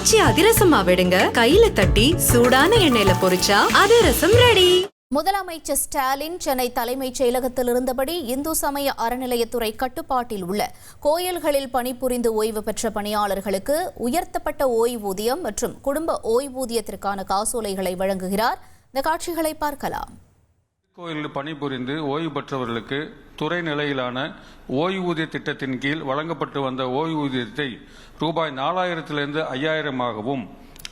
காய்ச்சி அதிரசமா விடுங்க. கையில தட்டி சூடான எண்ணெயில பொரிச்சா அதிரசம் ரெடி முதலமைச்சர் ஸ்டாலின் சென்னை தலைமைச் செயலகத்தில் இருந்தபடி இந்து சமய அறநிலையத்துறை கட்டுப்பாட்டில் உள்ள கோயில்களில் பணிபுரிந்து ஓய்வு பெற்ற பணியாளர்களுக்கு உயர்த்தப்பட்ட ஓய்வூதியம் மற்றும் குடும்ப ஓய்வூதியத்திற்கான காசோலைகளை வழங்குகிறார். இந்த காட்சிகளை பார்க்கலாம். கோயிலில் பணிபுரிந்து ஓய்வு பெற்றவர்களுக்கு துறை நிலையிலான ஓய்வூதிய திட்டத்தின் கீழ் வழங்கப்பட்டு வந்த ஓய்வூதியத்தை ரூபாய் நாலாயிரத்திலிருந்து ஐயாயிரமாகவும்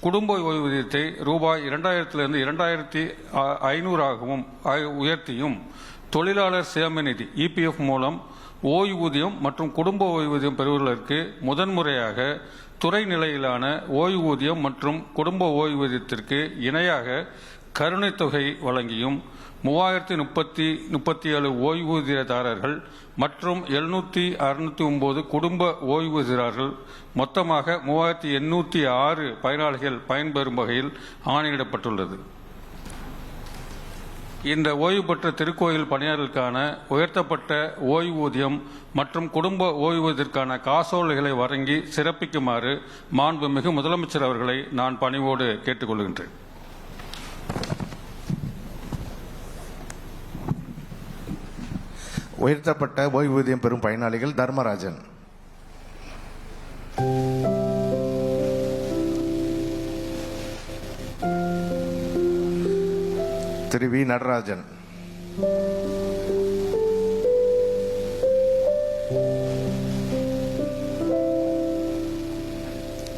குடும்ப ஓய்வூதியத்தை ரூபாய் இரண்டாயிரத்திலிருந்து இரண்டாயிரத்தி ஐநூறாகவும் உயர்த்தியும் தொழிலாளர் சேம நிதி இபிஎஃப் மூலம் ஓய்வூதியம் மற்றும் குடும்ப ஓய்வூதியம் பெறுவதற்கு முதன்முறையாக துறை நிலையிலான ஓய்வூதியம் மற்றும் குடும்ப ஓய்வூதியத்திற்கு இணையாக கருணைத் தொகை வழங்கியும் மூவாயிரத்தி முப்பத்தி முப்பத்தி ஏழு ஓய்வூதியதாரர்கள் மற்றும் எழுநூற்றி அறுநூற்றி ஒம்பது குடும்ப ஓய்வூதியர்கள் மொத்தமாக மூவாயிரத்தி எண்ணூற்றி ஆறு பயனாளிகள் பயன்பெறும் வகையில் ஆணையிடப்பட்டுள்ளது. இந்த ஓய்வு பெற்ற திருக்கோயில் பணியாளர்களுக்கான உயர்த்தப்பட்ட ஓய்வூதியம் மற்றும் குடும்ப ஓய்வூதியத்திற்கான காசோலைகளை வழங்கி சிறப்பிக்குமாறு மாண்புமிகு முதலமைச்சர் அவர்களை நான் பணிவோடு கேட்டுக்கொள்கின்றேன். உயர்த்தப்பட்ட ஓய்வூதியம் பெறும் பயனாளிகள் தர்மராஜன். திரு வி நடராஜன்.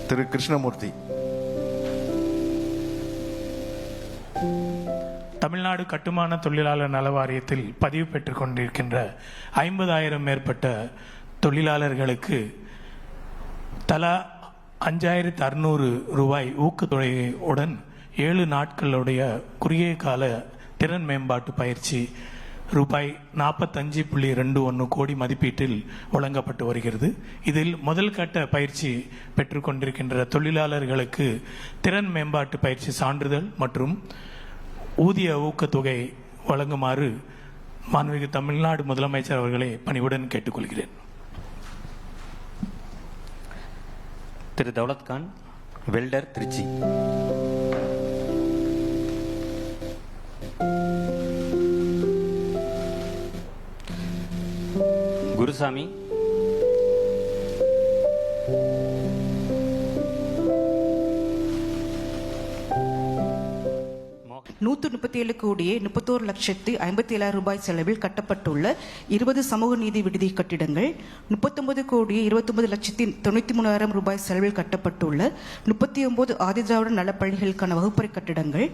திரு கிருஷ்ணமூர்த்தி. தமிழ்நாடு கட்டுமான தொழிலாளர் நல வாரியத்தில் பதிவு பெற்றுக் கொண்டிருக்கின்ற ஐம்பதாயிரம் மேற்பட்ட தொழிலாளர்களுக்கு தலா அஞ்சாயிரத்து அறுநூறு ரூபாய் ஊக்கத்தொகையுடன் ஏழு நாட்களுடைய குறுகிய கால திறன் மேம்பாட்டு பயிற்சி ரூபாய் நாற்பத்தஞ்சு புள்ளி ரெண்டு ஒன்று கோடி மதிப்பீட்டில் வழங்கப்பட்டு வருகிறது. இதில் முதல் கட்ட பயிற்சி பெற்றுக்கொண்டிருக்கின்ற தொழிலாளர்களுக்கு திறன் மேம்பாட்டு பயிற்சி சான்றிதழ் மற்றும் ஊதிய ஊக்கத்தொகை வழங்குமாறு மாண்புமிகு தமிழ்நாடு முதலமைச்சர் அவர்களை பணிவுடன் கேட்டுக்கொள்கிறேன். திரு தௌலத்கான் வெல்டர் திருச்சி. குருசாமி நூற்று முப்பத்தி ஏழு கோடியே முப்பத்தோரு லட்சத்து ஐம்பத்தி ஏழாயிரம் ரூபாய் செலவில் கட்டப்பட்டுள்ள இருபது சமூக நீதி விடுதி கட்டிடங்கள் முப்பத்தொன்பது கோடியே இருபத்தொன்பது லட்சத்தி தொண்ணூற்றி மூணாயிரம் ரூபாய் செலவில் கட்டப்பட்டுள்ள முப்பத்தி ஒன்பது ஆதிதிராவிட நலப்பள்ளிகளுக்கான வகுப்பறை கட்டிடங்கள்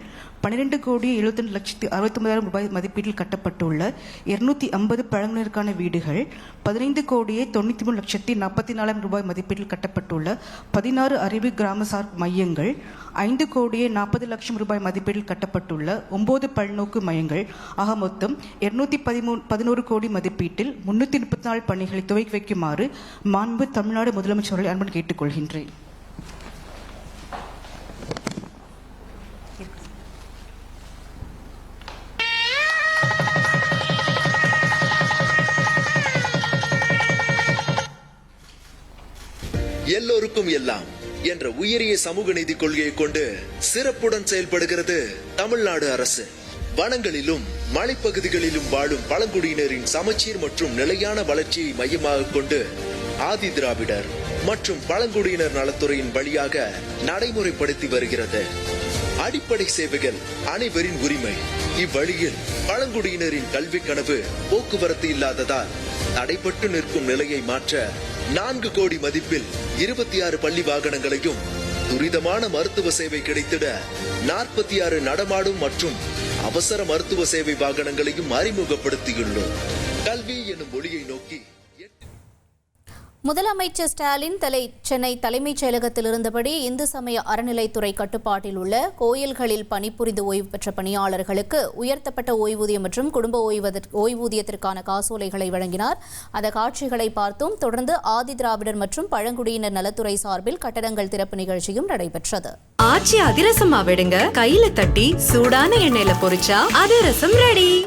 பன்னிரெண்டு கோடியே எழுபத்தி லட்சத்து அறுபத்தொன்பதாயிரம் ரூபாய் மதிப்பீட்டில் கட்டப்பட்டுள்ள இருநூத்தி ஐம்பது பழங்குனருக்கான வீடுகள் பதினைந்து கோடியே தொண்ணூற்றி மூணு லட்சத்தி நாற்பத்தி நாலாயிரம் ரூபாய் மதிப்பீட்டில் கட்டப்பட்டுள்ள பதினாறு அறிவு கிராமசார் மையங்கள் ஐந்து கோடியே நாற்பது லட்சம் ரூபாய் மதிப்பீட்டில் கட்டப்பட்டுள்ள ஒன்பது பல்நோக்கு மையங்கள் ஆக மொத்தம் இருநூத்தி பதிமூணு பதினோரு கோடி மதிப்பீட்டில் முன்னூத்தி முப்பத்தி நாலு பணிகளை துவக்கி வைக்குமாறு மாண்பு தமிழ்நாடு முதலமைச்சர்களை அன்பன் கேட்டுக்கொள்கின்றேன். எல்லோருக்கும் எல்லாம் என்ற உயரிய சமூக நீதி கொள்கையை கொண்டு சிறப்புடன் செயல்படுகிறது தமிழ்நாடு அரசு. வனங்களிலும் மலைப்பகுதிகளிலும் வாழும் பழங்குடியினரின் சமச்சீர் மற்றும் நிலையான வளர்ச்சியை மையமாக கொண்டு ஆதி திராவிடர் மற்றும் பழங்குடியினர் நலத்துறையின் வழியாக நடைமுறைப்படுத்தி வருகிறது. அடிப்படை சேவைகள் அனைவரின் உரிமை. இவ்வழியில் பழங்குடியினரின் கல்வி கனவு போக்குவரத்து இல்லாததால் தடைப்பட்டு நிற்கும் நிலையை மாற்ற நான்கு கோடி மதிப்பில் இருபத்தி ஆறு பள்ளி வாகனங்களையும் துரிதமான மருத்துவ சேவை கிடைத்திட நாற்பத்தி ஆறு நடமாடும் மற்றும் அவசர மருத்துவ சேவை வாகனங்களையும் அறிமுகப்படுத்தியுள்ளோம். கல்வி எனும் ஒளியை நோக்கி முதலமைச்சர் ஸ்டாலின் தலை சென்னை தலைமைச் செயலகத்தில் இருந்தபடி இந்து சமய அறநிலைத்துறை கட்டுப்பாட்டில் உள்ள கோயில்களில் பணிபுரிந்து ஓய்வு பெற்ற பணியாளர்களுக்கு உயர்த்தப்பட்ட ஓய்வூதியம் மற்றும் குடும்ப ஓய்வூதியத்திற்கான காசோலைகளை வழங்கினார். அந்த காட்சிகளை பார்த்தும் தொடர்ந்து ஆதி திராவிடர் மற்றும் பழங்குடியினர் நலத்துறை சார்பில் கட்டடங்கள் திறப்பு நிகழ்ச்சியும் நடைபெற்றது. ஆச்சி அதிரசமா விடுங்க கையில தட்டி சூடான எண்ணெயில பொரிச்சா அதிரசம் ரெடி